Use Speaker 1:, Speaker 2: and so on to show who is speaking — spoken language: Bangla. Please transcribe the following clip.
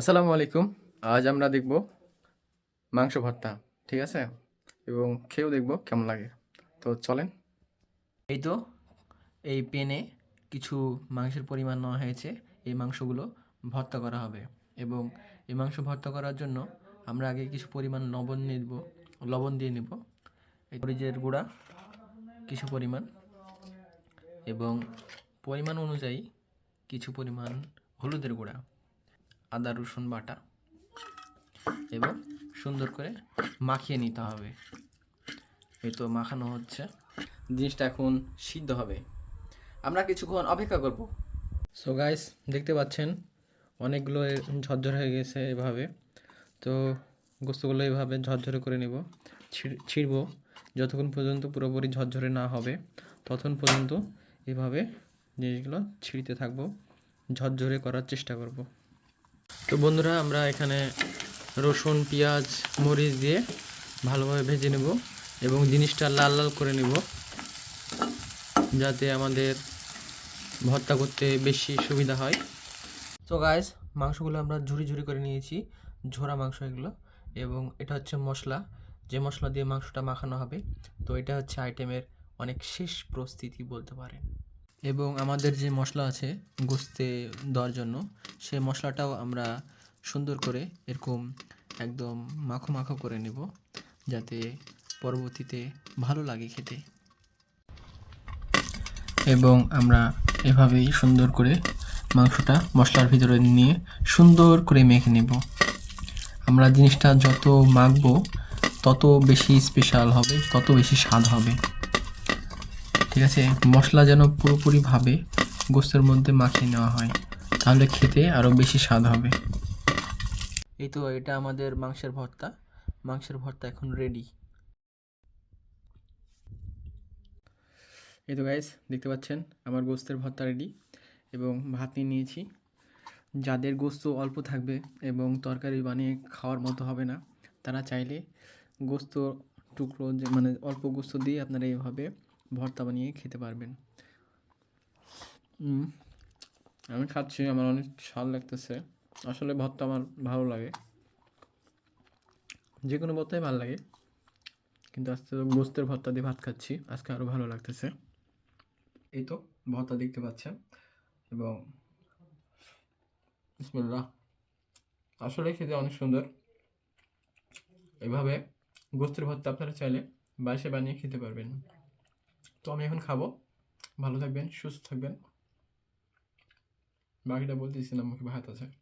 Speaker 1: আসসালামু আলাইকুম। আজ আমরা দেখব মাংস ভর্তা, ঠিক আছে? এবং খেয়েও দেখব কেমন লাগে। তো চলেন। এই তো, এই পেনে কিছু মাংসের পরিমাণ নেওয়া হয়েছে। এই মাংসগুলো ভর্তা করা হবে। এবং এই মাংস ভর্তা করার জন্য আমরা আগে কিছু পরিমাণ লবণ নেব, লবণ দিয়ে নেব। মরিচের গুঁড়া, কিছু পরিমাণ। এবং পরিমাণ অনুযায়ী কিছু পরিমাণ হলুদের গুঁড়া। আদা, রসুন বাটা এবং সুন্দর করে মাখিয়ে নিতে হবে। এই তো মাখানো হচ্ছে। জিনিসটা এখন সিদ্ধ হবে। আমরা কিছুক্ষণ অপেক্ষা করব। সো গাইস দেখতে পাচ্ছেন, অনেকগুলো ঝরঝরে হয়ে গেছে এভাবে। তো গোস্তগুলো এভাবে ঝরঝরে করে নেব। ছিঁড়- ছিঁড়ব। যতক্ষণ পর্যন্ত পুরোপুরি ঝরঝরে না হবে, ততক্ষণ পর্যন্ত এভাবে জিনিসগুলো ছিঁড়তে থাকব। ঝরঝরে করার চেষ্টা করব। তো বন্ধুরা, আমরা এখানে রসুন, পেঁয়াজ, মরিচ দিয়ে ভালোভাবে ভেজে নেব এবং জিনিসটা লাল লাল করে নেব যাতে আমাদের ভর্তা করতে বেশি সুবিধা হয়। তো গাইস মাংসগুলো আমরা ঝুড়ি ঝুরি করে নিয়েছি ঝোড়া মাংস এগুলো, এবং এটা হচ্ছে মশলা। যে মশলা দিয়ে মাংসটা মাখানো হবে, তো এটা হচ্ছে আইটেমের অনেক শেষ প্রস্তুতি বলতে পারেন। এবং আমাদের যে মশলা আছে গোস্তে দেওয়ার জন্য, সে মশলাটাও আমরা সুন্দর করে এরকম একদম মাখো মাখো করে নেব যাতে পরবর্তীতে ভালো লাগে খেতে। এবং আমরা এভাবেই সুন্দর করে মাংসটা মশলার ভিতরে নিয়ে সুন্দর করে মেখে নেব। আমরা জিনিসটা যত মাখবো, তত বেশি স্পেশাল হবে, তত বেশি স্বাদ হবে। ঠিক আছে মশলা যেন পুরোপুরিভাবে গোস্তের মধ্যে মাখিয়ে নেওয়া হয়, তাহলে খেতে আরও বেশি স্বাদ হবে। এই তো এটা আমাদের মাংসের ভর্তা। মাংসের ভর্তা এখন রেডি এই তো গাইস দেখতে পাচ্ছেন, আমার গোস্তের ভর্তা রেডি এবং ভাত নিয়ে নিয়েছি। যাদের গোস্ত অল্প থাকবে এবং তরকারি বানিয়ে খাওয়ার মতো হবে না, তারা চাইলে গোস্ত টুকরো মানে অল্প গোস্ত দিয়ে আপনারা এইভাবে ভর্তা বানিয়ে খেতে পারবেন। আমি খাচ্ছি, আমার অনেক স্বাদ লাগতেছে। আসলে ভর্তা আমার ভালো লাগে। যে কোনো ভর্তাই ভালো লাগে। কিন্তু আজকে তো গোস্তের ভর্তা দিয়ে ভাত খাচ্ছি, আজকে আরও ভালো লাগতেছে। এই তো, ভর্তা দেখতে পাচ্ছেন। এবং বিসমিল্লাহ। আসলে খেতে অনেক সুন্দর। এইভাবে গোস্তের ভর্তা আপনারা চাইলে বাসে বানিয়ে খেতে পারবেন। তো আমি এখন খাব। ভালো থাকবেন সুস্থ থাকবেন। বাকিটা বলতেছি না মুখে ভাত আছে।